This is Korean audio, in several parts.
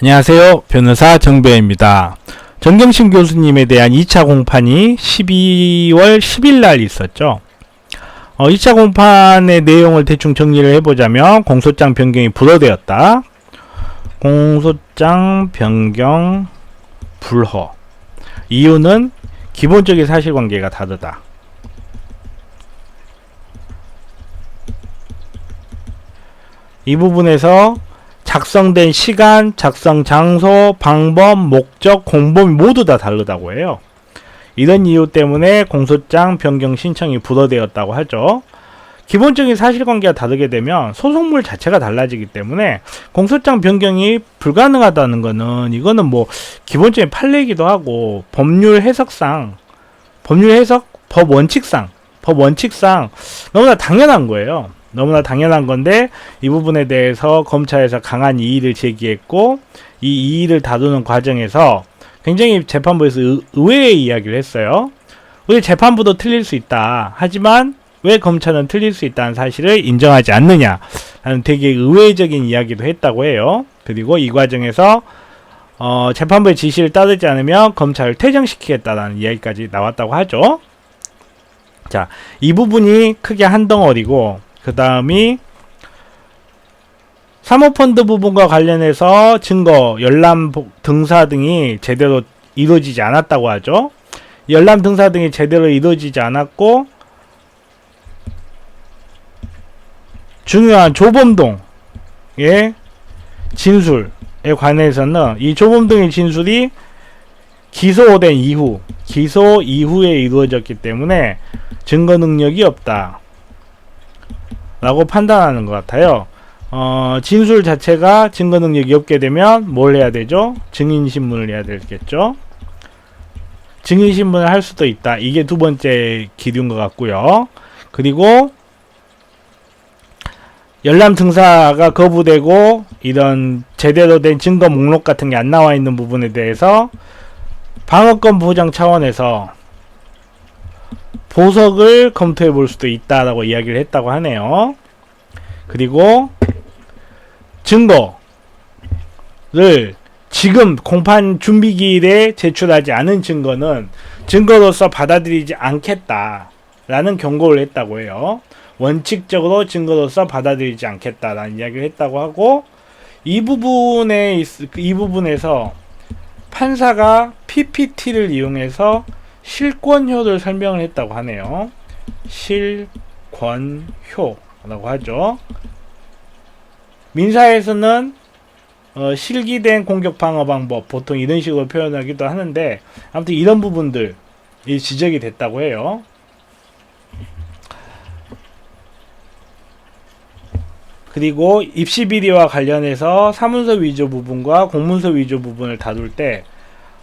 안녕하세요. 변호사 정배입니다. 정경심 교수님에 대한 2차 공판이 12월 10일 날 있었죠. 어, 2차 공판의 내용을 대충 정리를 해보자면 공소장 변경이 불허되었다. 공소장 변경 불허. 이유는 기본적인 사실관계가 다르다. 이 부분에서 작성된 시간, 작성 장소, 방법, 목적, 공범이 모두 다 다르다고 해요. 이런 이유 때문에 공소장 변경 신청이 불허되었다고 하죠. 기본적인 사실관계가 다르게 되면 소송물 자체가 달라지기 때문에 공소장 변경이 불가능하다는 거는 이거는 뭐 기본적인 판례이기도 하고 법률 해석상 법률 해석 법 원칙상 법 원칙상 너무나 당연한 거예요. 너무나 당연한 건데 이 부분에 대해서 검찰에서 강한 이의를 제기했고 이 이의를 다루는 과정에서 굉장히 재판부에서 의, 의외의 이야기를 했어요. 우리 재판부도 틀릴 수 있다. 하지만 왜 검찰은 틀릴 수 있다는 사실을 인정하지 않느냐 라는 되게 의외적인 이야기도 했다고 해요. 그리고 이 과정에서 어, 재판부의 지시를 따르지 않으면 검찰을 퇴정시키겠다라는 이야기까지 나왔다고 하죠. 자, 이 부분이 크게 한 덩어리고 그 다음이 사모펀드 부분과 관련해서 증거, 열람 등사 등이 제대로 이루어지지 않았다고 하죠. 열람 등사 등이 제대로 이루어지지 않았고 중요한 조범동의 진술에 관해서는 이 조범동의 진술이 기소된 이후, 기소 이후에 이루어졌기 때문에 증거 능력이 없다. 라고 판단하는 것 같아요. 어, 진술 자체가 증거 능력이 없게 되면 뭘 해야 되죠? 증인 신문을 해야 되겠죠? 증인 신문을 할 수도 있다. 이게 두 번째 기류인 것 같고요. 그리고 열람 등사가 거부되고 이런 제대로 된 증거 목록 같은 게 안 나와 있는 부분에 대해서 방어권 보장 차원에서 보석을 검토해 볼 수도 있다라고 이야기를 했다고 하네요. 그리고 증거를 지금 공판 준비기일에 제출하지 않은 증거는 증거로서 받아들이지 않겠다라는 경고를 했다고 해요. 원칙적으로 증거로서 받아들이지 않겠다라는 이야기를 했다고 하고 이 부분에 이 부분에서 판사가 PPT를 이용해서 실권효를 설명을 했다고 하네요. 실권효라고 하죠. 민사에서는 어, 실기된 공격 방어 방법 보통 이런 식으로 표현하기도 하는데 아무튼 이런 부분들이 지적이 됐다고 해요. 그리고 입시 비리와 관련해서 사문서 위조 부분과 공문서 위조 부분을 다룰 때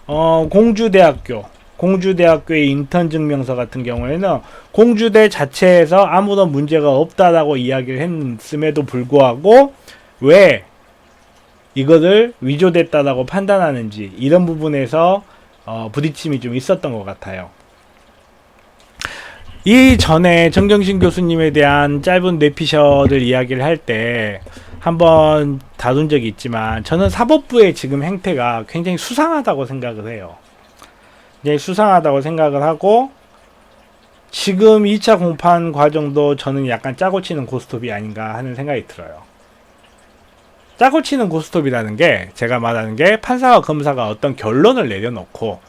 어, 공주대학교 공주대학교의 인턴 증명서 같은 경우에는 공주대 자체에서 아무런 문제가 없다라고 이야기를 했음에도 불구하고 왜 이거를 위조됐다라고 판단하는지 이런 부분에서 어, 부딪힘이 좀 있었던 것 같아요. 이 전에 정경신 교수님에 대한 짧은 뇌피셜을 이야기를 할 때 한번 다룬 적이 있지만 저는 사법부의 지금 행태가 굉장히 수상하다고 생각을 해요. 굉장히 수상하다고 생각을 하고 지금 2차 공판 과정도 저는 약간 짜고 치는 고스톱이 아닌가 하는 생각이 들어요. 짜고 치는 고스톱이라는 게 제가 말하는 게 판사와 검사가 어떤 결론을 내려놓고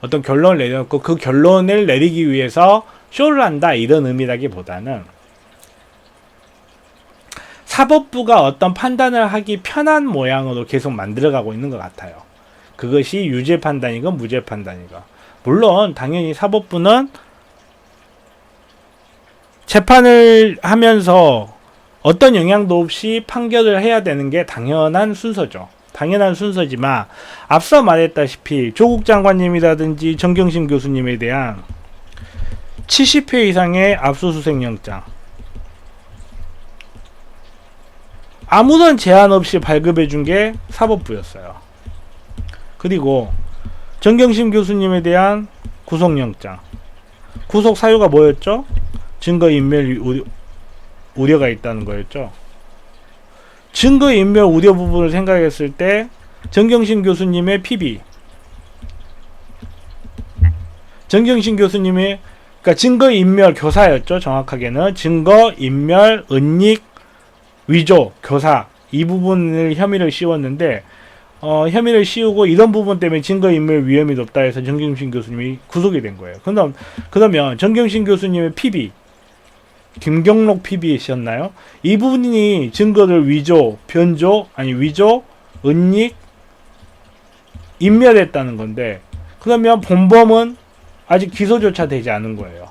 어떤 결론을 내려놓고 그 결론을 내리기 위해서 쇼를 한다 이런 의미라기보다는 사법부가 어떤 판단을 하기 편한 모양으로 계속 만들어가고 있는 것 같아요. 그것이 유죄 판단이건 무죄 판단이건. 물론 당연히 사법부는 재판을 하면서 어떤 영향도 없이 판결을 해야 되는 게 당연한 순서죠. 당연한 순서지만 앞서 말했다시피 조국 장관님이라든지 정경심 교수님에 대한 70회 이상의 압수수색 영장 아무런 제한 없이 발급해 준 게 사법부였어요. 그리고 정경심 교수님에 대한 구속영장 구속 사유가 뭐였죠? 증거인멸 우려, 우려가 있다는 거였죠. 증거인멸 우려 부분을 생각했을 때 정경신 교수님의 PB. 정경신 교수님의 그러니까 증거 인멸 교사였죠. 정확하게는 증거 인멸 은닉 위조 교사 이 부분을 혐의를 씌웠는데 어, 혐의를 씌우고 이런 부분 때문에 증거인멸 위험이 높다 해서 정경신 교수님이 구속이 된 거예요. 그럼, 그러면 정경신 교수님의 PB, 김경록 PB이셨나요? 이 부분이 증거를 위조, 변조, 아니 위조, 은닉, 인멸했다는 건데 그러면 본범은 아직 기소조차 되지 않은 거예요.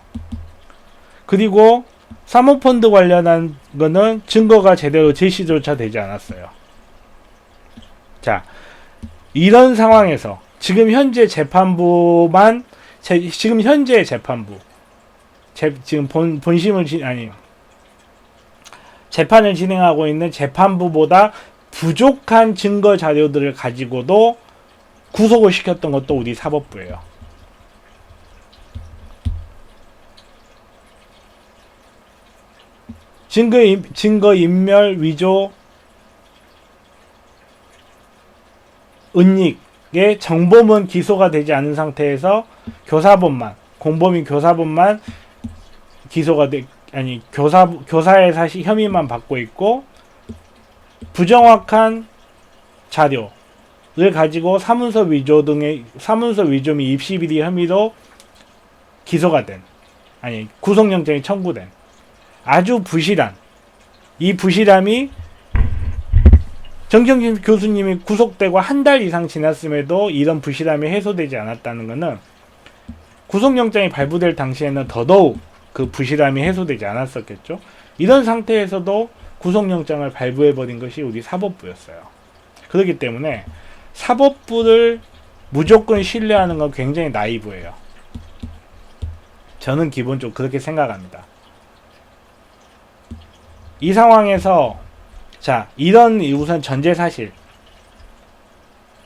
그리고 사모펀드 관련한 거는 증거가 제대로 제시조차 되지 않았어요. 자, 이런 상황에서 지금 현재 재판부만 제, 지금 현재 재판부 재, 지금 본, 본심을 지, 아니 재판을 진행하고 있는 재판부보다 부족한 증거 자료들을 가지고도 구속을 시켰던 것도 우리 사법부예요. 증거 인, 증거 인멸 위조 은닉의 정범은 기소가 되지 않은 상태에서 교사본만 공범인 교사본만 기소가 돼 아니 교사 교사의 사실 혐의만 받고 있고 부정확한 자료를 가지고 사문서 위조 등의 사문서 위조 및 입시 비리 혐의로 기소가 된 아니 구속영장이 청구된 아주 부실한 이 부실함이 정경진 교수님이 구속되고 한 달 이상 지났음에도 이런 부실함이 해소되지 않았다는 것은 구속영장이 발부될 당시에는 더더욱 그 부실함이 해소되지 않았었겠죠. 이런 상태에서도 구속영장을 발부해버린 것이 우리 사법부였어요. 그렇기 때문에 사법부를 무조건 신뢰하는 건 굉장히 나이브예요. 저는 기본적으로 그렇게 생각합니다. 이 상황에서 자 이런 우선 전제 사실.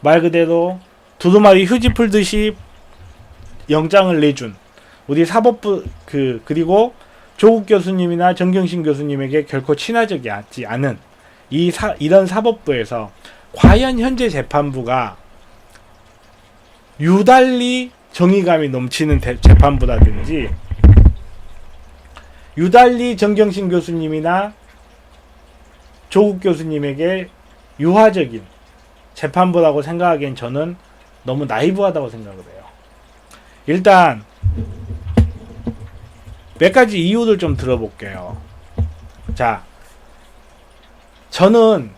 말 그대로 두루마리 휴지 풀듯이 영장을 내준 우리 사법부 그 그리고 조국 교수님이나 정경심 교수님에게 결코 친화적이지 않은 이 사, 이런 사법부에서 과연 현재 재판부가 유달리 정의감이 넘치는 대, 재판부라든지 유달리 정경심 교수님이나 조국 교수님에게 유화적인 재판부라고 생각하기엔 저는 너무 나이브하다고 생각을 해요. 일단 몇 가지 이유를 좀 들어볼게요. 자, 저는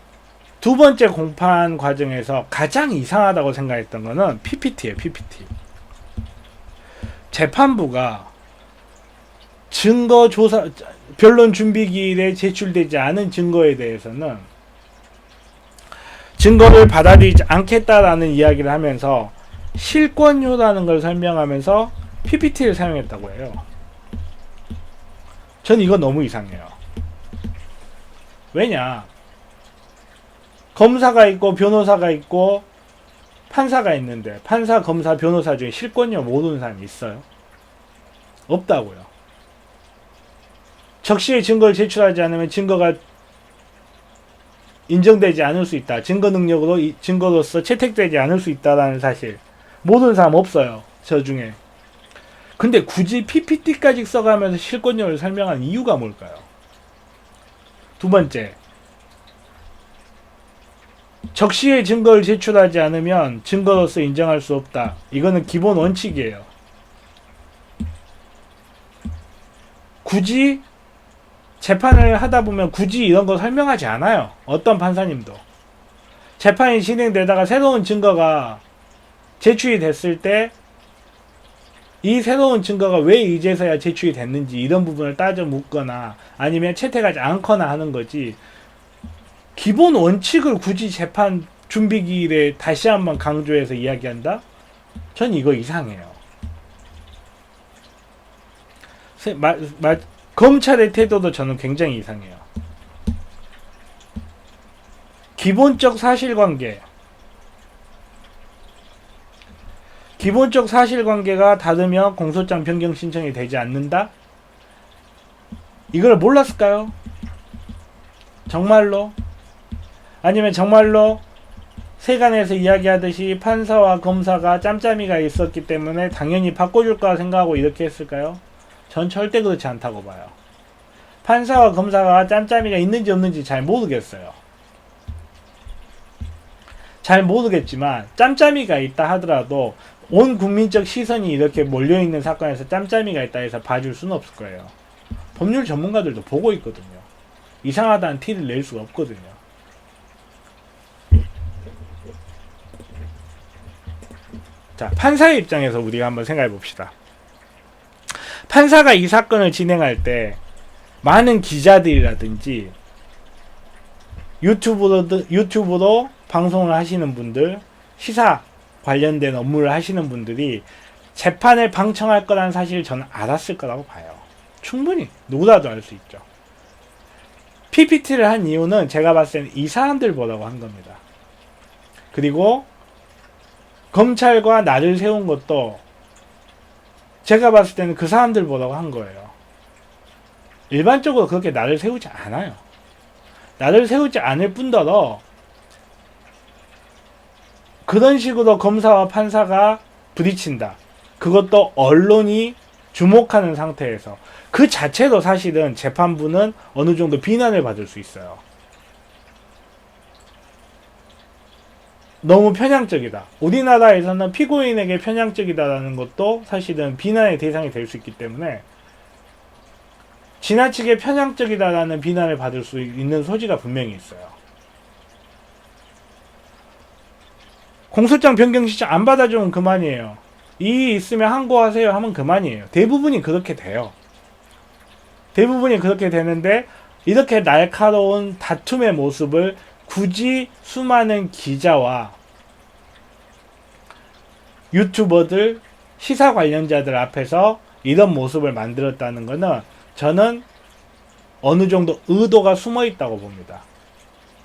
두 번째 공판 과정에서 가장 이상하다고 생각했던 거는 PPT예요, PPT. 재판부가 증거 조사 변론 준비 기일에 제출되지 않은 증거에 대해서는 증거를 받아들이지 않겠다라는 이야기를 하면서 실권료라는 걸 설명하면서 PPT를 사용했다고 해요. 전 이거 너무 이상해요. 왜냐? 검사가 있고 변호사가 있고 판사가 있는데 판사, 검사, 변호사 중에 실권료 모르는 사람이 있어요? 없다고요. 적시의 증거를 제출하지 않으면 증거가 인정되지 않을 수 있다. 증거 능력으로 증거로서 채택되지 않을 수 있다라는 사실 모르는 사람 없어요. 저 중에. 근데 굳이 PPT까지 써가면서 실권료를 설명한 이유가 뭘까요? 두 번째, 적시의 증거를 제출하지 않으면 증거로서 인정할 수 없다. 이거는 기본 원칙이에요. 굳이 재판을 하다 보면 굳이 이런 거 설명하지 않아요. 어떤 판사님도. 재판이 진행되다가 새로운 증거가 제출이 됐을 때 이 새로운 증거가 왜 이제서야 제출이 됐는지 이런 부분을 따져 묻거나 아니면 채택하지 않거나 하는 거지 기본 원칙을 굳이 재판 준비 기일에 다시 한번 강조해서 이야기한다? 전 이거 이상해요. 세, 마, 마, 검찰의 태도도 저는 굉장히 이상해요. 기본적 사실관계. 기본적 사실관계가 다르면 공소장 변경 신청이 되지 않는다? 이걸 몰랐을까요? 정말로? 아니면 정말로 세간에서 이야기하듯이 판사와 검사가 짬짬이가 있었기 때문에 당연히 바꿔줄 거라 생각하고 이렇게 했을까요? 전 절대 그렇지 않다고 봐요. 판사와 검사가 짬짬이가 있는지 없는지 잘 모르겠어요. 잘 모르겠지만 짬짬이가 있다 하더라도 온 국민적 시선이 이렇게 몰려있는 사건에서 짬짬이가 있다 해서 봐줄 수는 없을 거예요. 법률 전문가들도 보고 있거든요. 이상하다는 티를 낼 수가 없거든요. 자, 판사의 입장에서 우리가 한번 생각해 봅시다. 판사가 이 사건을 진행할 때 많은 기자들이라든지 유튜브로, 유튜브로 방송을 하시는 분들, 시사 관련된 업무를 하시는 분들이 재판을 방청할 거라는 사실을 저는 알았을 거라고 봐요. 충분히 누구라도 알 수 있죠. PPT를 한 이유는 제가 봤을 때는 이 사람들 보라고 한 겁니다. 그리고 검찰과 나를 세운 것도 제가 봤을 때는 그 사람들 보라고 한 거예요. 일반적으로 그렇게 나를 세우지 않아요. 나를 세우지 않을 뿐더러 그런 식으로 검사와 판사가 부딪힌다. 그것도 언론이 주목하는 상태에서 그 자체도 사실은 재판부는 어느 정도 비난을 받을 수 있어요. 너무 편향적이다. 우리나라에서는 피고인에게 편향적이다라는 것도 사실은 비난의 대상이 될 수 있기 때문에 지나치게 편향적이다라는 비난을 받을 수 있는 소지가 분명히 있어요. 공소장 변경 신청 안 받아주면 그만이에요. 이 있으면 항고하세요 하면 그만이에요. 대부분이 그렇게 돼요. 대부분이 그렇게 되는데 이렇게 날카로운 다툼의 모습을 굳이 수많은 기자와 유튜버들 시사 관련자들 앞에서 이런 모습을 만들었다는 것은 저는 어느 정도 의도가 숨어 있다고 봅니다.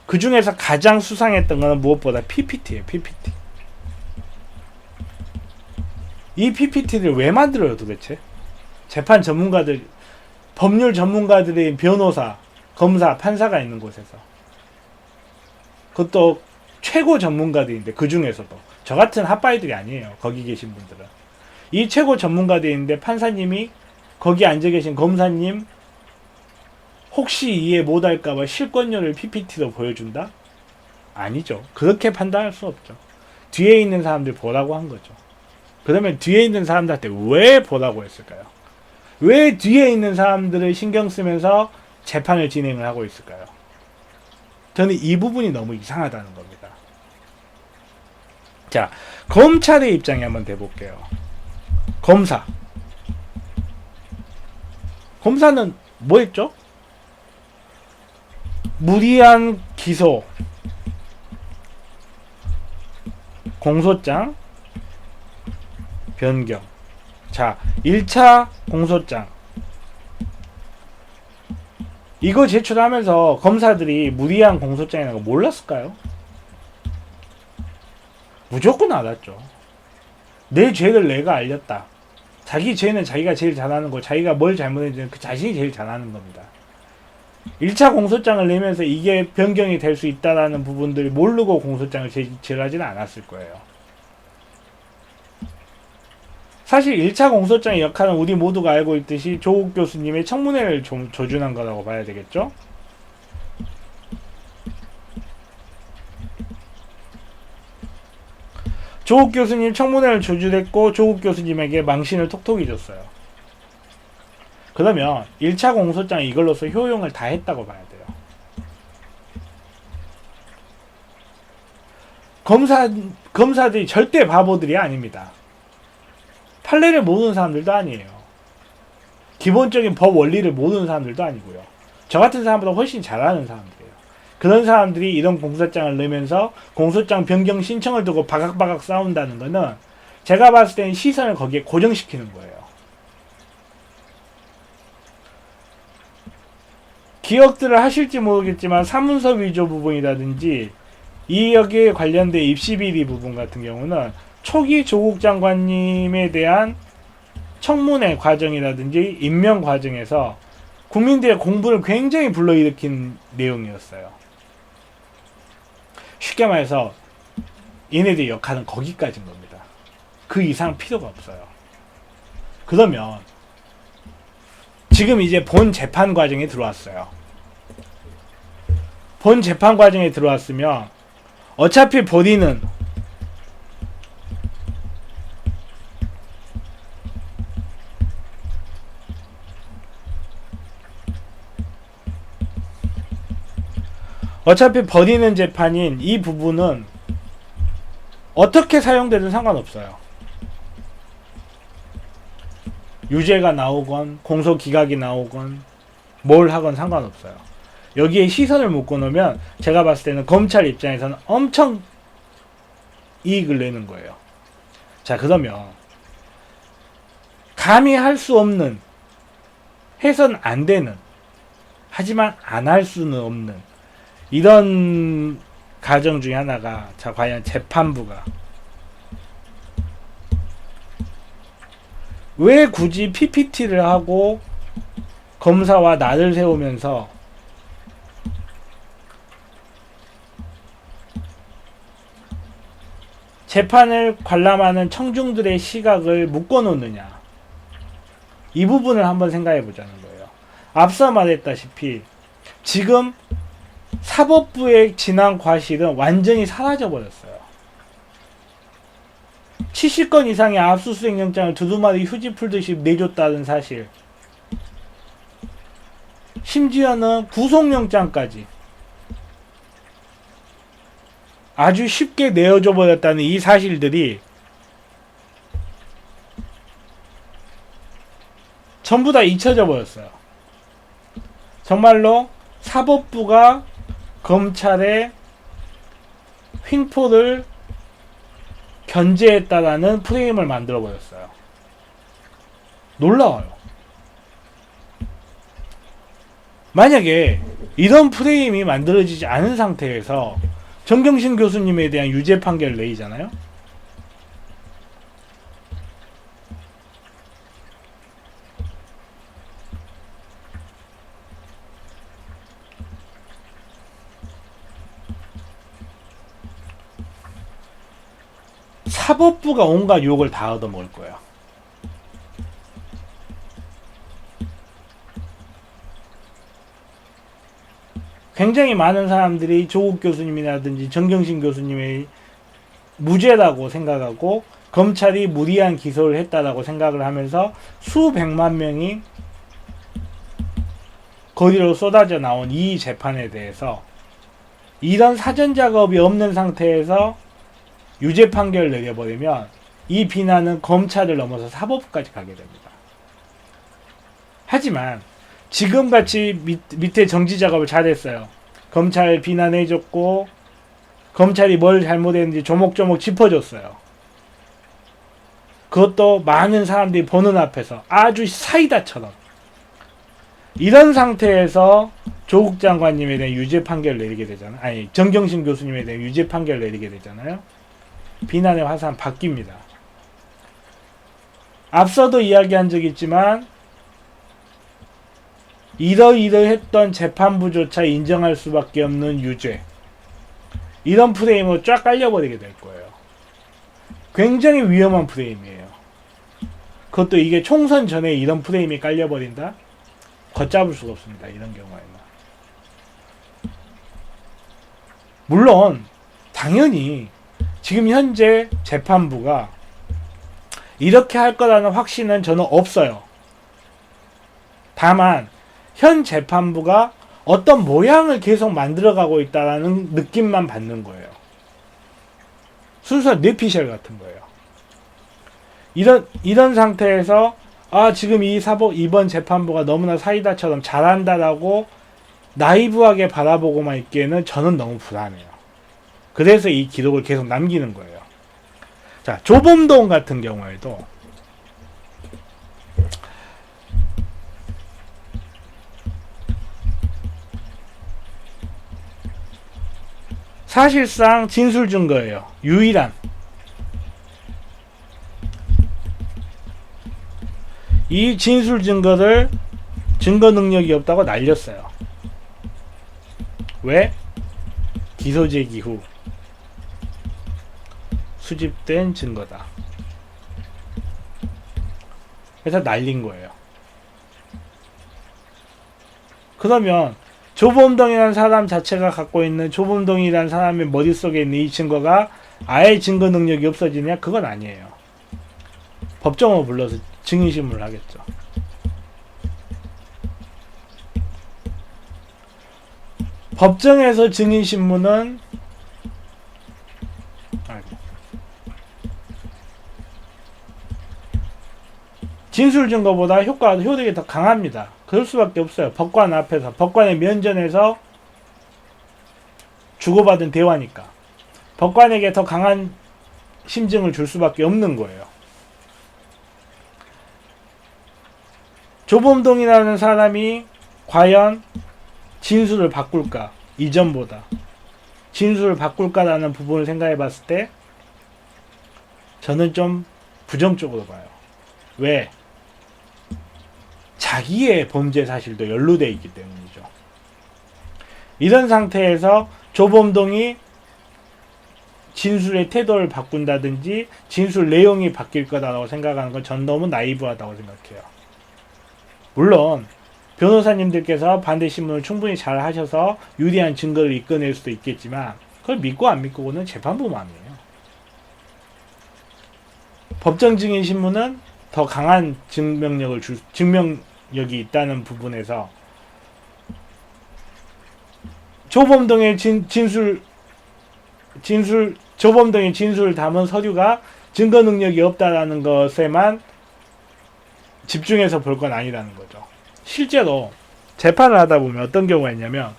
그 중에서 가장 수상했던 것은 무엇보다 PPT예요, PPT. 이 PPT를 왜 만들어요, 도대체? 재판 전문가들, 법률 전문가들이 변호사, 검사, 판사가 있는 곳에서. 그것도 최고 전문가들인데, 그 중에서도. 저 같은 핫바이들이 아니에요, 거기 계신 분들은. 이 최고 전문가들인데, 판사님이 거기 앉아 계신 검사님, 혹시 이해 못할까봐 실권료를 PPT로 보여준다? 아니죠. 그렇게 판단할 수 없죠. 뒤에 있는 사람들 보라고 한 거죠. 그러면 뒤에 있는 사람들한테 왜 보라고 했을까요? 왜 뒤에 있는 사람들을 신경 쓰면서 재판을 진행을 하고 있을까요? 저는 이 부분이 너무 이상하다는 겁니다. 자, 검찰의 입장에 한번 대볼게요. 검사. 검사는 뭐 했죠? 무리한 기소, 공소장, 변경. 자, 1차 공소장. 이거 제출하면서 검사들이 무리한 공소장이라는 거 몰랐을까요? 무조건 알았죠. 내 죄를 내가 알렸다. 자기 죄는 자기가 제일 잘하는 거, 자기가 뭘 잘못했는지 그 자신이 제일 잘하는 겁니다. 1차 공소장을 내면서 이게 변경이 될 수 있다라는 부분들을 모르고 공소장을 제출하지는 않았을 거예요. 사실 1차 공소장의 역할은 우리 모두가 알고 있듯이 조국 교수님의 청문회를 좀 조준한 거라고 봐야 되겠죠? 조국 교수님 청문회를 조준했고 조국 교수님에게 망신을 톡톡히 줬어요. 그러면 1차 공소장 이걸로서 효용을 다 했다고 봐야 돼요. 검사, 검사들이 절대 바보들이 아닙니다. 판례를 모르는 사람들도 아니에요. 기본적인 법 원리를 모르는 사람들도 아니고요. 저 같은 사람보다 훨씬 잘하는 사람들이에요. 그런 사람들이 이런 공소장을 내면서 공소장 변경 신청을 두고 바각바각 싸운다는 거는 제가 봤을 때는 시선을 거기에 고정시키는 거예요. 기억들을 하실지 모르겠지만 사문서 위조 부분이라든지 이 여기에 관련된 입시 비리 부분 같은 경우는 초기 조국 장관님에 대한 청문회 과정이라든지 임명 과정에서 국민들의 공분을 굉장히 불러일으킨 내용이었어요. 쉽게 말해서 얘네들 역할은 거기까지인 겁니다. 그 이상 필요가 없어요. 그러면 지금 이제 본 재판 과정에 들어왔어요. 본 재판 과정에 들어왔으면 어차피 본인은 어차피 버리는 재판인 이 부분은 어떻게 사용되든 상관없어요. 유죄가 나오건 공소 기각이 나오건 뭘 하건 상관없어요. 여기에 시선을 묶어 놓으면 제가 봤을 때는 검찰 입장에서는 엄청 이익을 내는 거예요. 자, 그러면 감히 할 수 없는 해선 안 되는 하지만 안 할 수는 없는 이런 가정 중에 하나가 자 과연 재판부가 왜 굳이 PPT를 하고 검사와 나를 세우면서 재판을 관람하는 청중들의 시각을 묶어놓느냐 이 부분을 한번 생각해 보자는 거예요. 앞서 말했다시피 지금 사법부의 지난 과실은 완전히 사라져 버렸어요. 70건 이상의 압수수색 영장을 두루마리 휴지 풀듯이 내줬다는 사실. 심지어는 구속영장까지 아주 쉽게 내어줘 버렸다는 이 사실들이 전부 다 잊혀져 버렸어요. 정말로 사법부가 검찰의 횡포를 견제했다라는 프레임을 만들어 버렸어요. 놀라워요. 만약에 이런 프레임이 만들어지지 않은 상태에서 정경심 교수님에 대한 유죄 판결 내리잖아요. 사법부가 온갖 욕을 다 얻어먹을 거예요. 굉장히 많은 사람들이 조국 교수님이라든지 정경심 교수님의 무죄라고 생각하고 검찰이 무리한 기소를 했다라고 생각을 하면서 수백만 명이 거리로 쏟아져 나온 이 재판에 대해서 이런 사전 작업이 없는 상태에서 유죄 판결을 내려버리면 이 비난은 검찰을 넘어서 사법부까지 가게 됩니다. 하지만 지금 같이 밑, 밑에 정지 작업을 잘했어요. 검찰 비난해줬고 검찰이 뭘 잘못했는지 조목조목 짚어줬어요. 그것도 많은 사람들이 보는 앞에서 아주 사이다처럼 이런 상태에서 조국 장관님에 대한 유죄 판결을 내리게 되잖아요. 아니 정경심 교수님에 대한 유죄 판결을 내리게 되잖아요. 비난의 화산 바뀝니다. 앞서도 이야기한 적이 있지만 이러이러했던 재판부조차 인정할 수밖에 없는 유죄 이런 프레임으로 쫙 깔려버리게 될 거예요. 굉장히 위험한 프레임이에요. 그것도 이게 총선 전에 이런 프레임이 깔려버린다? 걷잡을 수가 없습니다. 이런 경우에는. 물론 당연히 지금 현재 재판부가 이렇게 할 거라는 확신은 저는 없어요. 다만 현 재판부가 어떤 모양을 계속 만들어가고 있다라는 느낌만 받는 거예요. 순수한 뇌피셜 같은 거예요. 이런 이런 상태에서 아 지금 이 사법 이번 재판부가 너무나 사이다처럼 잘한다라고 나이브하게 바라보고만 있기에는 저는 너무 불안해요. 그래서 이 기록을 계속 남기는 거예요. 자 조범동 같은 경우에도 사실상 진술 증거예요. 유일한. 이 진술 증거를 증거 능력이 없다고 날렸어요. 왜? 기소 제기 후 수집된 증거다. 그래서 날린 거예요. 그러면 조범동이라는 사람 자체가 갖고 있는 조범동이라는 사람의 머릿속에 있는 이 증거가 아예 증거 능력이 없어지냐? 그건 아니에요. 법정을 불러서 증인신문을 하겠죠. 법정에서 증인신문은 진술 증거보다 효과 효력이 더 강합니다. 그럴 수밖에 없어요. 법관 앞에서 법관의 면전에서 주고받은 대화니까 법관에게 더 강한 심증을 줄 수밖에 없는 거예요. 조범동이라는 사람이 과연 진술을 바꿀까 이전보다 진술을 바꿀까라는 부분을 생각해 봤을 때 저는 좀 부정적으로 봐요. 왜? 자기의 범죄 사실도 연루돼 있기 때문이죠. 이런 상태에서 조범동이 진술의 태도를 바꾼다든지 진술 내용이 바뀔 거다라고 생각하는 건 전 너무 나이브하다고 생각해요. 물론 변호사님들께서 반대 신문을 충분히 잘 하셔서 유리한 증거를 이끌어낼 수도 있겠지만 그걸 믿고 안 믿고는 재판부 마음이에요. 법정 증인 신문은 더 강한 증명력을 줄 증명 력이 있다는 부분에서 조범동의 진, 진술 진술 조범동의 진술을 담은 서류가 증거 능력이 없다라는 것에만 집중해서 볼 건 아니라는 거죠. 실제로 재판을 하다 보면 어떤 경우가 있냐면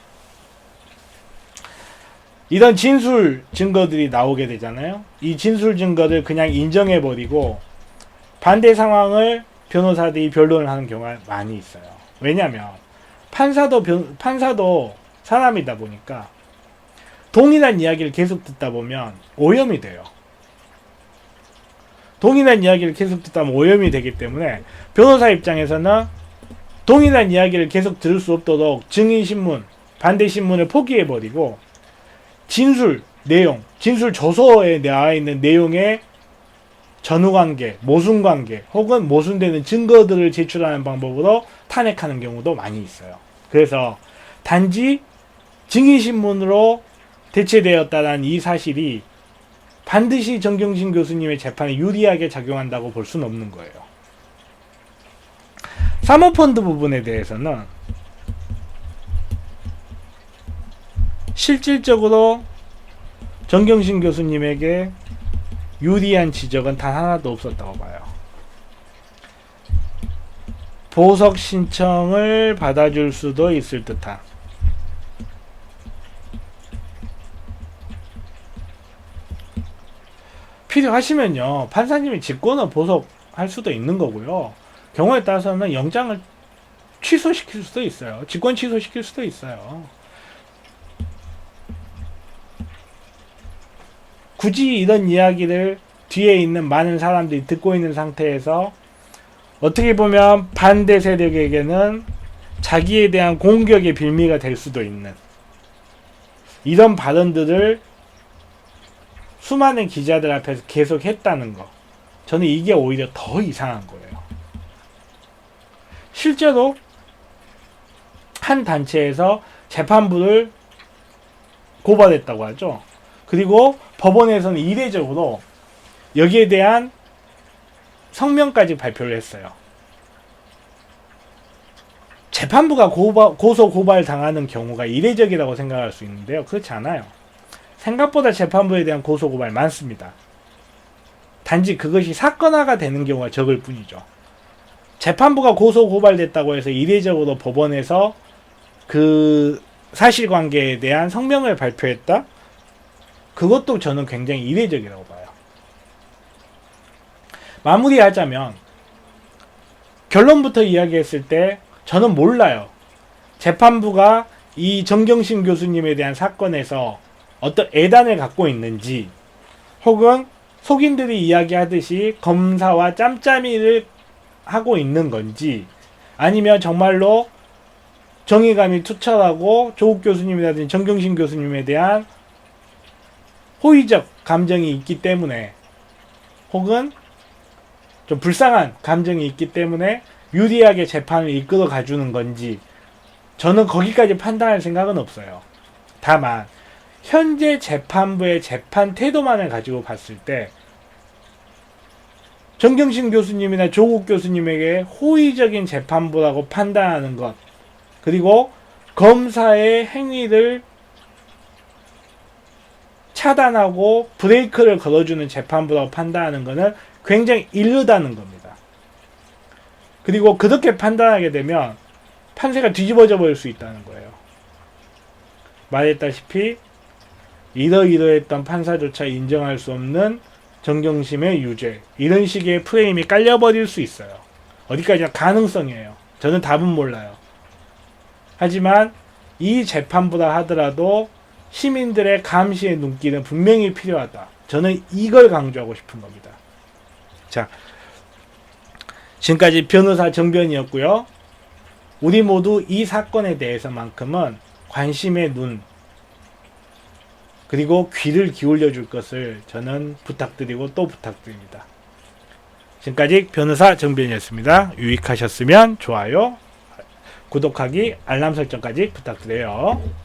이런 진술 증거들이 나오게 되잖아요. 이 진술 증거를 그냥 인정해 버리고 반대 상황을 변호사들이 변론을 하는 경우가 많이 있어요. 왜냐하면 판사도 변, 판사도 사람이다 보니까 동일한 이야기를 계속 듣다 보면 오염이 돼요. 동일한 이야기를 계속 듣다 보면 오염이 되기 때문에 변호사 입장에서는 동일한 이야기를 계속 들을 수 없도록 증인 신문, 반대 신문을 포기해 버리고 진술 내용, 진술 조서에 나와 있는 내용의 전후 관계, 모순 관계 혹은 모순되는 증거들을 제출하는 방법으로 탄핵하는 경우도 많이 있어요. 그래서 단지 증인 신문으로 대체되었다는 이 사실이 반드시 정경심 교수님의 재판에 유리하게 작용한다고 볼 수는 없는 거예요. 사모펀드 부분에 대해서는 실질적으로 정경심 교수님에게 유리한 지적은 단 하나도 없었다고 봐요. 보석 신청을 받아줄 수도 있을 듯한. 필요하시면요 판사님이 직권을 보석할 수도 있는 거고요. 경우에 따라서는 영장을 취소시킬 수도 있어요. 직권 취소시킬 수도 있어요 굳이 이런 이야기를 뒤에 있는 많은 사람들이 듣고 있는 상태에서 어떻게 보면 반대 세력에게는 자기에 대한 공격의 빌미가 될 수도 있는 이런 발언들을 수많은 기자들 앞에서 계속 했다는 거. 저는 이게 오히려 더 이상한 거예요. 실제로 한 단체에서 재판부를 고발했다고 하죠. 그리고 법원에서는 이례적으로 여기에 대한 성명까지 발표를 했어요. 재판부가 고바, 고소 고발 당하는 경우가 이례적이라고 생각할 수 있는데요. 그렇지 않아요. 생각보다 재판부에 대한 고소 고발 많습니다. 단지 그것이 사건화가 되는 경우가 적을 뿐이죠. 재판부가 고소 고발됐다고 해서 이례적으로 법원에서 그 사실관계에 대한 성명을 발표했다? 그것도 저는 굉장히 이례적이라고 봐요. 마무리하자면 결론부터 이야기했을 때 저는 몰라요. 재판부가 이 정경심 교수님에 대한 사건에서 어떤 애단을 갖고 있는지 혹은 속인들이 이야기하듯이 검사와 짬짬이를 하고 있는 건지 아니면 정말로 정의감이 투철하고 조국 교수님이라든지 정경심 교수님에 대한 호의적 감정이 있기 때문에 혹은 좀 불쌍한 감정이 있기 때문에 유리하게 재판을 이끌어 가주는 건지 저는 거기까지 판단할 생각은 없어요. 다만 현재 재판부의 재판 태도만을 가지고 봤을 때 정경심 교수님이나 조국 교수님에게 호의적인 재판부라고 판단하는 것 그리고 검사의 행위를 차단하고 브레이크를 걸어주는 재판부라고 판단하는 것은 굉장히 이르다는 겁니다. 그리고 그렇게 판단하게 되면 판세가 뒤집어져 버릴 수 있다는 거예요. 말했다시피 이러이러했던 판사조차 인정할 수 없는 정경심의 유죄 이런 식의 프레임이 깔려버릴 수 있어요. 어디까지나 가능성이에요. 저는 답은 몰라요. 하지만 이 재판부라 하더라도 시민들의 감시의 눈길은 분명히 필요하다. 저는 이걸 강조하고 싶은 겁니다. 자, 지금까지 변호사 정변이었고요. 우리 모두 이 사건에 대해서만큼은 관심의 눈 그리고 귀를 기울여 줄 것을 저는 부탁드리고 또 부탁드립니다. 지금까지 변호사 정변이었습니다. 유익하셨으면 좋아요, 구독하기, 알람 설정까지 부탁드려요.